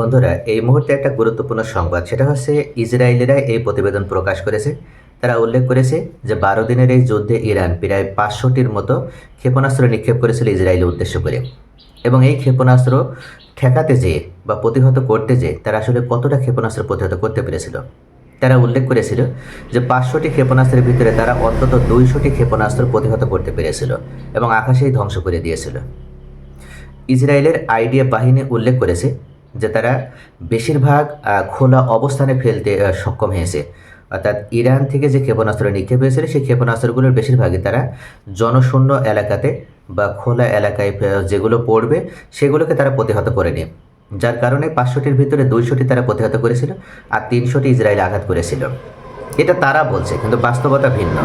বন্ধুরা, এই মুহূর্তে একটা গুরুত্বপূর্ণ সংবাদ। সেটা হচ্ছে ইসরায়েলিরা এই প্রতিবেদন প্রকাশ করেছে। তারা উল্লেখ করেছে যে বারো দিনের এই যুদ্ধে ইরান প্রায় পাঁচশোটির মতো ক্ষেপণাস্ত্র নিক্ষেপ করেছিল ইসরায়েলের উদ্দেশ্য করে। এবং এই ক্ষেপণাস্ত্র ঠেকাতে যেয়ে বা প্রতিহত করতে যেয়ে তারা আসলে কতটা ক্ষেপণাস্ত্র প্রতিহত করতে পেরেছিল। তারা উল্লেখ করেছিল যে পাঁচশোটি ক্ষেপণাস্ত্রের ভিতরে তারা অন্তত দুইশোটি ক্ষেপণাস্ত্র প্রতিহত করতে পেরেছিল এবং আকাশেই ধ্বংস করে দিয়েছিল। ইসরায়েলের আইডিএফ বাহিনী উল্লেখ করেছে যে তারা বেশিরভাগ খোলা অবস্থানে ফেলতে সক্ষম হয়েছে। অর্থাৎ ইরান থেকে যে ক্ষেপণাস্ত্র নিক্ষেপ হয়েছিল, সেই ক্ষেপণাস্ত্রগুলোর বেশিরভাগই তারা জনশূন্য এলাকাতে বা খোলা এলাকায় যেগুলো পড়বে, সেগুলোকে তারা প্রতিহত করেনি। যার কারণে পাঁচশোটির ভিতরে দুইশোটি তারা প্রতিহত করেছিল আর তিনশোটি ইসরায়েল আঘাত করেছিল। এটা তারা বলছে, কিন্তু বাস্তবতা ভিন্ন।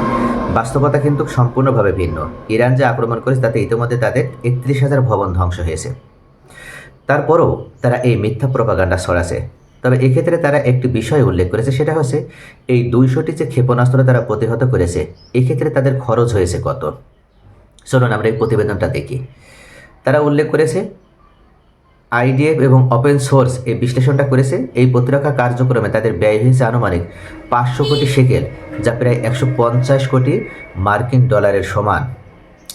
বাস্তবতা কিন্তু সম্পূর্ণভাবে ভিন্ন। ইরান যে আক্রমণ করেছে, তাতে ইতিমধ্যে তাদের একত্রিশ হাজার ভবন ধ্বংস হয়েছে। তারপরও তারা এই মিথ্যা প্রপাগান্ডা ছড়াছে। তবে এক্ষেত্রে তারা একটি বিষয় উল্লেখ করেছে, সেটা হচ্ছে এই দুইশোটি যে ক্ষেপণাস্ত্র তারা প্রতিহত করেছে, এক্ষেত্রে তাদের খরচ হয়েছে কত? চলুন আমরা এই প্রতিবেদনটা দেখি। তারা উল্লেখ করেছে, আইডিএফ এবং ওপেন সোর্স এই বিশ্লেষণটা করেছে, এই প্রতিরক্ষা কার্যক্রমে তাদের ব্যয় হয়েছে আনুমানিক পাঁচশো কোটি সেকেল, যা প্রায় একশো পঞ্চাশ কোটি মার্কিন ডলারের সমান।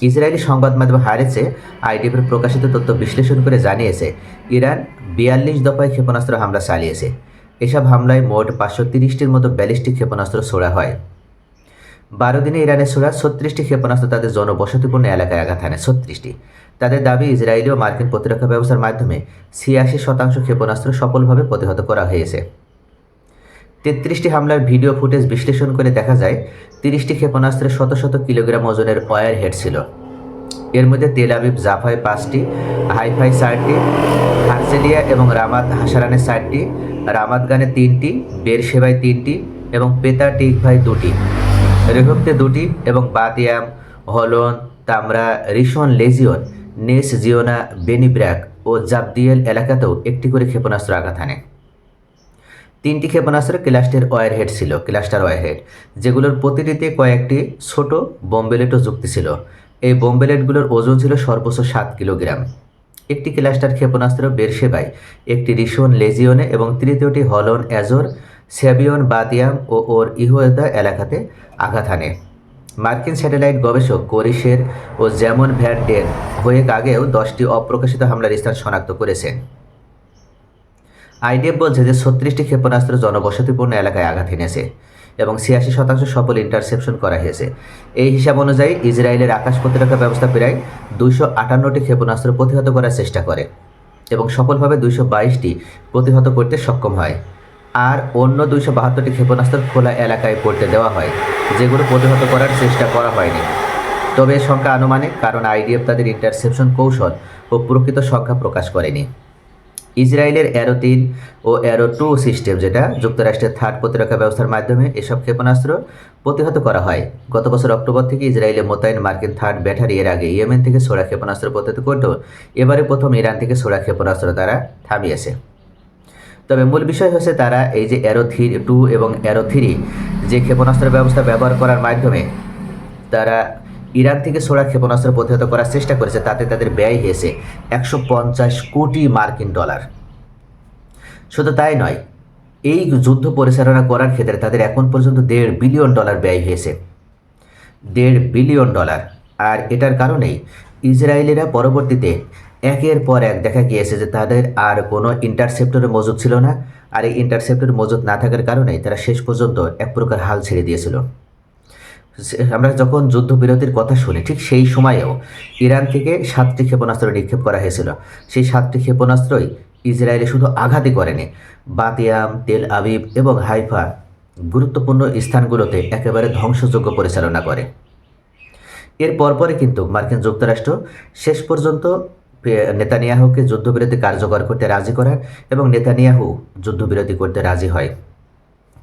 ইসরায়েলি সংবাদ মাধ্যম হারেছে, আইডিএফের প্রকাশিত তথ্য বিশ্লেষণ করে জানিয়েছে, ইরান বিয়াল্লিশ দফায় ক্ষেপণাস্ত্র হামলা চালিয়েছে। এসব হামলায় মোট পাঁচশো তিরিশটির মতো ব্যালিস্টিক ক্ষেপণাস্ত্র ছোড়া হয়। বারো দিনে ইরানের ছোড়া ছত্রিশটি ক্ষেপণাস্ত্র তাদের জনবসতিপূর্ণ এলাকায় আঘাত হানে, ছত্রিশটি। তাদের দাবি, ইসরায়েলি ও মার্কিন প্রতিরক্ষা ব্যবস্থার মাধ্যমে ছিয়াশি শতাংশ ক্ষেপণাস্ত্র সফলভাবে প্রতিহত করা হয়েছে। তেত্রিশটি হামলার ভিডিও ফুটেজ বিশ্লেষণ করে দেখা যায়, তিরিশটি ক্ষেপণাস্ত্রে শত শত কিলোগ্রাম ওজনের ওয়ার হেড ছিল। এর মধ্যে তেল আবিব জাফায় পাঁচটি হাইফাই চারটি হারজেলিয়া এবং রামাত হাসারানে চারটি রামাতগানে তিনটি বের বেরসেবায় তিনটি এবং পেতা টিকভাই দুটি। রেহপ্তে দুটি এবং Bat Yam, Holon, তামরা, Rishon Legion, Ness Ziona Bnei Brak ও জাবদিয়েল এলাকাতেও একটি করে ক্ষেপণাস্ত্র আঘাত হানে। তিনটি ক্ষেপণাস্ত্র ক্লাস্টের ওয়ারহেড ছিল, ক্লাস্টার ওয়ারহেড যেগুলোর প্রতিটিতে কয়েকটি ছোট বোম্বেলেটও যুক্তি ছিল। এই বোম্বেলেটগুলোর ওজন ছিল সর্বোচ্চ সাত কিলোগ্রাম। একটি ক্লাস্টার ক্ষেপণাস্ত্র বেরসেবায় একটি রিশন লেজিওনে এবং তৃতীয়টি হলন অ্যাজোর সেবিয়ন বাদিয়াম ও ওর ইহুয়েদা এলাকাতে আঘাত হানে। মার্কিন স্যাটেলাইট গবেষক কোরিশের ও যেমন ভ্যান ডেন হয়েক আগেও দশটি অপ্রকাশিত হামলার স্থান শনাক্ত করেছেন। আইডিএফ বলছে যে ছত্রিশটি ক্ষেপণাস্ত্র জনবসতিপূর্ণ এলাকায় আঘাত এনেছে এবং ছিয়াশি শতাংশ সফল ইন্টারসেপশন করা হয়েছে। এই হিসাব অনুযায়ী ইসরায়েলের আকাশ প্রতিরক্ষা ব্যবস্থা প্রায় দুইশো আটান্নটি ক্ষেপণাস্ত্র প্রতিহত করার চেষ্টা করে এবং সফলভাবে দুইশো বাইশটি প্রতিহত করতে সক্ষম হয়। আর অন্য দুইশো বাহাত্তরটি ক্ষেপণাস্ত্র খোলা এলাকায় পড়তে দেওয়া হয়, যেগুলো প্রতিহত করার চেষ্টা করা হয়নি। তবে সংখ্যা আনুমানিক, কারণ আইডিএফ তাদের ইন্টারসেপশন কৌশল ও প্রকৃত সংখ্যা প্রকাশ করেনি। ইসরায়েলের অ্যারো তিন ও অ্যারো টু সিস্টেম, যেটা যুক্তরাষ্ট্রের থার্ড প্রতিরক্ষা ব্যবস্থার মাধ্যমে এসব ক্ষেপণাস্ত্র প্রতিহত করা হয়। গত বছর অক্টোবর থেকে ইসরায়েলে মোতায়েন মার্কিন থার্ড ব্যাটারি এর আগে ইয়েমেন থেকে সোড়া ক্ষেপণাস্ত্র প্রতিহত করলেও এবারে প্রথম ইরান থেকে ছোড়া ক্ষেপণাস্ত্র তারা থামিয়েছে। তবে মূল বিষয় হচ্ছে তারা এই যে অ্যারো থ্রি, টু এবং অ্যারো থ্রি যে ক্ষেপণাস্ত্র ব্যবস্থা ব্যবহার করার মাধ্যমে তারা ইরান থেকে ছোড়া ক্ষেপণাস্ত্র প্রতিহত করার চেষ্টা করেছে, তাতে তাদের ব্যয় হয়েছে একশো পঞ্চাশ কোটি মার্কিন ডলার। শুধু তাই নয়, এই যুদ্ধ পরিচালনা করার ক্ষেত্রে তাদের এখন পর্যন্ত দেড় বিলিয়ন ডলার ব্যয় হয়েছে। দেড় বিলিয়ন ডলার। আর এটার কারণেই ইসরায়েলিরা পরবর্তীতে একের পর এক দেখা গিয়েছে যে তাদের আর কোনো ইন্টারসেপ্টরের মজুদ ছিল না। আর এই ইন্টারসেপ্টর মজুদ না থাকার কারণেই তারা শেষ পর্যন্ত এক প্রকার হাল ছেড়ে দিয়েছিল। আমরা যখন যুদ্ধবিরতির কথা শুনি, ঠিক সেই সময়েও ইরান থেকে সাতটি ক্ষেপণাস্ত্র নিক্ষেপ করা হয়েছিল। সেই সাতটি ক্ষেপণাস্ত্রই ইসরায়েলে শুধু আঘাতই করেনি। বাতিয়াম, তেল আবিব এবং হাইফা গুরুত্বপূর্ণ স্থানগুলোতে একেবারে ধ্বংসযোগ্য পরিচালনা করে। এর পরপরই কিন্তু মার্কিন যুক্তরাষ্ট্র শেষ পর্যন্ত নেতানিয়াহুকে যুদ্ধবিরতি কার্যকর করতে রাজি করায় এবং নেতানিয়াহু যুদ্ধবিরতি করতে রাজি হয়।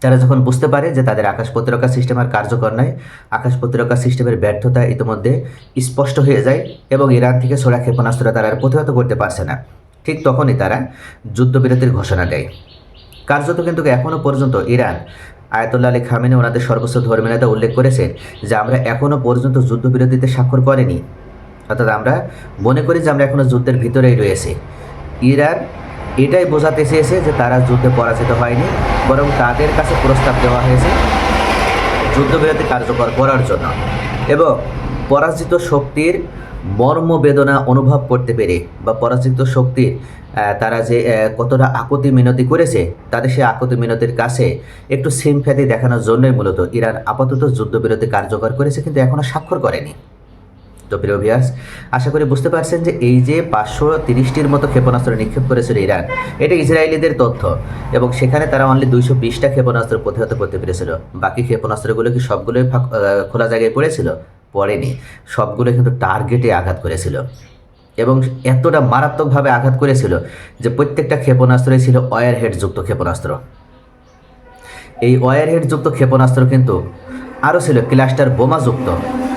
তারা যখন বুঝতে পারে যে তাদের আকাশ প্রতিরক্ষা সিস্টেম আর কার্যকর নয়, আকাশ প্রতিরক্ষা সিস্টেমের ব্যর্থতা ইতিমধ্যে স্পষ্ট হয়ে যায় এবং ইরান থেকে ছোড়া ক্ষেপণাস্ত্র তারা আর প্রতিহত করতে পারছে না। ঠিক তখনই তারা যুদ্ধবিরতির ঘোষণা দেয়। কার্যত কিন্তু এখনও পর্যন্ত ইরান আয়াতুল্লাহ আলী খামেনি ওনাদের সর্বোচ্চ ধর্মীয় নেতা উল্লেখ করেছেন যে আমরা এখনও পর্যন্ত যুদ্ধবিরতিতে স্বাক্ষর করেনি। অর্থাৎ আমরা মনে করি যে আমরা এখনও যুদ্ধের ভিতরেই রয়েছে। ইরান এটাই বোঝাতে চেয়েছে যে তারা যুদ্ধে পরাজিত হয়নি, বরং তাদের কাছে প্রস্তাব দেওয়া হয়েছে যুদ্ধবিরতি কার্যকর করার জন্য। এবং পরাজিত শক্তির মর্ম বেদনা অনুভব করতে পেরে বা পরাজিত শক্তির তারা যে কতটা আকুতি মিনতি করেছে, তাদের সেই আকুতি মিনতির কাছে একটু সিমফ্যাতি দেখানোর জন্যই মূলত ইরান আপাতত যুদ্ধবিরতি কার্যকর করেছে, কিন্তু এখনও স্বাক্ষর করেনি। তো প্রিয় আশা করি বুঝতে পারছেন যে এই যে পাঁচশো তিরিশটির মতো ক্ষেপণাস্ত্র নিক্ষেপ করেছিল ইরান, এটা ইসরায়েলিদের তথ্য এবং সেখানে তারা অনলি দুইশো বিশটা ক্ষেপণাস্ত্র প্রতিহত করতে পেরেছিল। বাকি ক্ষেপণাস্ত্রগুলো কি সবগুলোই খোলা জায়গায় পড়েছিল? পড়েনি। সবগুলো কিন্তু টার্গেটে আঘাত করেছিল। এবং এতটা মারাত্মকভাবে আঘাত করেছিল যে প্রত্যেকটা ক্ষেপণাস্ত্রই ছিল ওয়ার হেডযুক্ত ক্ষেপণাস্ত্র। এই ওয়ার হেডযুক্ত ক্ষেপণাস্ত্র কিন্তু আরও ছিল ক্লাস্টার বোমাযুক্ত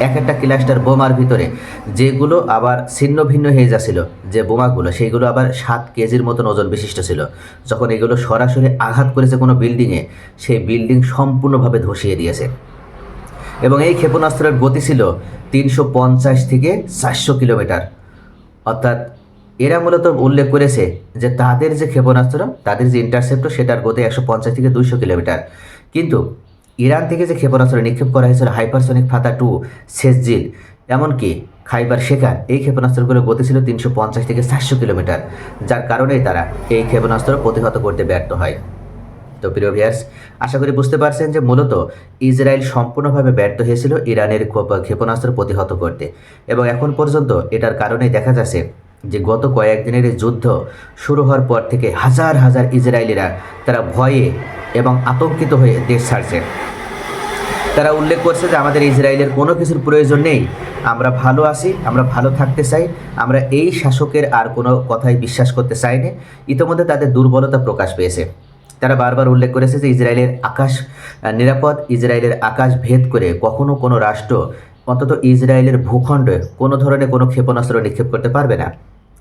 এক একটা ক্লাস্টার বোমার ভিতরে যেগুলো আবার ছিন্ন ভিন্ন হয়ে যাচ্ছিল, যে বোমাগুলো, সেইগুলো আবার সাত কেজির মতন ওজন বিশিষ্ট ছিল। যখন এগুলো সরাসরি আঘাত করেছে কোনো বিল্ডিংয়ে, সেই বিল্ডিং সম্পূর্ণভাবে ধসিয়ে দিয়েছে। এবং এই ক্ষেপণাস্ত্রের গতি ছিল তিনশো পঞ্চাশ থেকে চারশো কিলোমিটার। অর্থাৎ এরা মূলত উল্লেখ করেছে যে তাদের যে ক্ষেপণাস্ত্র, তাদের যে ইন্টারসেপ্টর সেটার গতি একশো পঞ্চাশ থেকে দুইশো কিলোমিটার। কিন্তু ইরান থেকে যে ক্ষেপণাস্ত্র নিক্ষেপ করা হয়েছিল হাইপারসনিক ফাতা টু সেসজিল, এমনকি খাইবার শেখার এই ক্ষেপণাস্ত্রগুলো গতি ছিল তিনশো পঞ্চাশ থেকে চারশো কিলোমিটার, যার কারণেই তারা এই ক্ষেপণাস্ত্র প্রতিহত করতে ব্যর্থ হয়। তো প্রিয় ভিয়ার্স আশা করি বুঝতে পারছেন যে মূলত ইসরায়েল সম্পূর্ণভাবে ব্যর্থ হয়েছিল ইরানের ক্ষেপ- ক্ষেপণাস্ত্র প্রতিহত করতে। এবং এখন পর্যন্ত এটার কারণেই দেখা যাচ্ছে যে গত কয়েকদিনের যুদ্ধ শুরু হওয়ার পর থেকে হাজার হাজার ইসরায়েলিরা তারা ভয়ে এবং আতঙ্কিত হয়ে দেশ ছাড়ছে। তারা উল্লেখ করছে যে আমাদের ইসরায়েলের কোনো কিছুর প্রয়োজন নেই। আমরা ভালো আছি, আমরা ভালো থাকতে চাই, আমরা এই শাসকের আর কোনো কথাই বিশ্বাস করতে চাই না ইতিমধ্যে তাদের দুর্বলতা প্রকাশ পেয়েছে। তারা বারবার উল্লেখ করেছে যে ইসরায়েলের আকাশ নিরাপদ, ইসরায়েলের আকাশ ভেদ করে কখনো কোনো রাষ্ট্র অন্তত ইসরায়েলের ভূখণ্ডে কোনো ধরনের কোনো ক্ষেপণাস্ত্র নিক্ষেপ করতে পারবে না।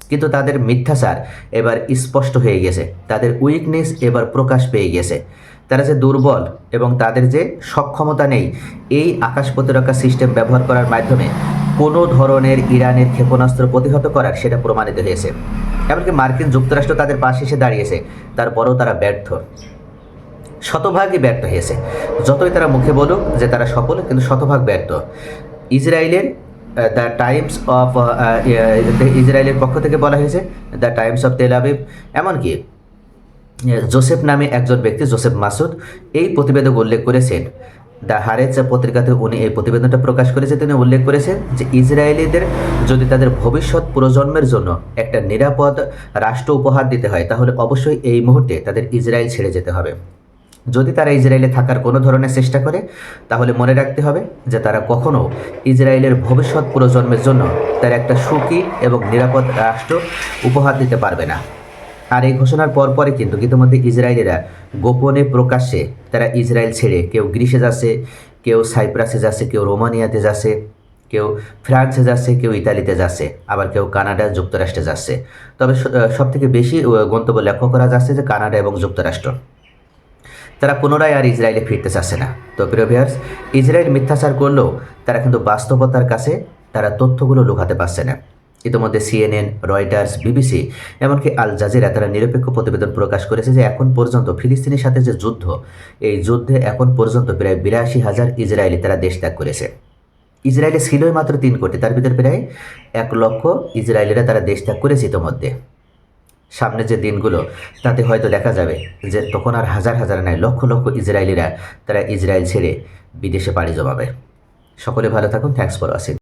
কিন্তু তাদের মিথ্যাচার এবার স্পষ্ট হয়ে গেছে। তাদের উইকনেস এবার প্রকাশ পেয়ে গেছে। তারা যে দুর্বল এবং তাদের যে সক্ষমতা নেই, এই আকাশ প্রতিরক্ষা সিস্টেম ব্যবহার করার মাধ্যমে কোনো ধরনের ইরানের ক্ষেপণাস্ত্র প্রতিহত করার সেটা প্রমাণিত হয়েছে। এমনকি মার্কিন যুক্তরাষ্ট্র তাদের পাশে এসে দাঁড়িয়েছে, তারপরেও তারা ব্যর্থ। শতভাগই ব্যর্থ হয়েছে। যতই তারা মুখে বলুক যে তারা সফল, কিন্তু শতভাগ ব্যর্থ। ইসরায়েলের দ্য টাইমস অফ ইসরায়েলের পক্ষ থেকে বলা হয়েছে the Times of Tel Aviv এমনকি জোসেফ নামে একজন ব্যক্তি জোসেফ মাসুদ এই প্রতিবেদক উল্লেখ করেছেন। দ্য হারেজ পত্রিকাতে উনি এই প্রতিবেদনটা প্রকাশ করেছে। তিনি উল্লেখ করেছেন যে, ইসরায়েলিদের যদি তাদের ভবিষ্যৎ প্রজন্মের জন্য একটা নিরাপদ রাষ্ট্র উপহার দিতে হয়, তাহলে অবশ্যই এই মুহূর্তে তাদের ইসরায়েল ছেড়ে যেতে হবে। যদি তারা ইসরায়েলে থাকার কোনো ধরনের চেষ্টা করে, তাহলে মনে রাখতে হবে যে তারা কখনো ইসরায়েলের ভবিষ্যৎ প্রজন্মের জন্য তার একটা সুখী এবং নিরাপদ রাষ্ট্র উপহার দিতে পারবে না। আর এই ঘোষণার পরপরই কিন্তু ইতিমধ্যে ইসরায়েলিরা গোপনে প্রকাশ্যে তারা ইসরায়েল ছেড়ে কেউ গ্রিসে যাচ্ছে, কেউ সাইপ্রাসে যাচ্ছে, কেউ রোমানিয়াতে যাচ্ছে, কেউ ফ্রান্সে যাচ্ছে, কেউ ইতালিতে যাচ্ছে, আবার কেউ কানাডা যুক্তরাষ্ট্রে যাচ্ছে। তবে সবথেকে বেশি গন্তব্য লক্ষ্য করা যাচ্ছে যে কানাডা এবং যুক্তরাষ্ট্র। তারা পুনরায় আর ইসরায়েলে ফিরতে চাচ্ছে না। তো প্রিয় ভিউয়ার্স ইসরায়েল মিথ্যাচার করলেও তারা কিন্তু বাস্তবতার কাছে তারা তথ্যগুলো লুকাতে পারছে না। ইতিমধ্যে সিএনএন, রয়টার্স, বিবিসি এমনকি আল জাজিরা তারা নিরপেক্ষ প্রতিবেদন প্রকাশ করেছে যে এখন পর্যন্ত ফিলিস্তিনের সাথে যে যুদ্ধ, এই যুদ্ধে এখন পর্যন্ত প্রায় বিরাশি হাজার ইসরায়েলি তারা দেশ ত্যাগ করেছে। ইসরায়েলে ছিলই মাত্র তিন কোটি, তার ভিতরে প্রায় এক লক্ষ ইসরায়েলিরা তারা দেশ ত্যাগ করেছে ইতিমধ্যে। সামনে যে দিনগুলো, তাতে হয়তো দেখা যাবে যে তখন আর হাজার হাজার নাই, লক্ষ লক্ষ ইসরায়েলিরা তারা ইসরায়েল ছেড়ে বিদেশে পাড়ি জমাবে। সকলে ভালো থাকুন থ্যাংকস ফর ওয়াচিং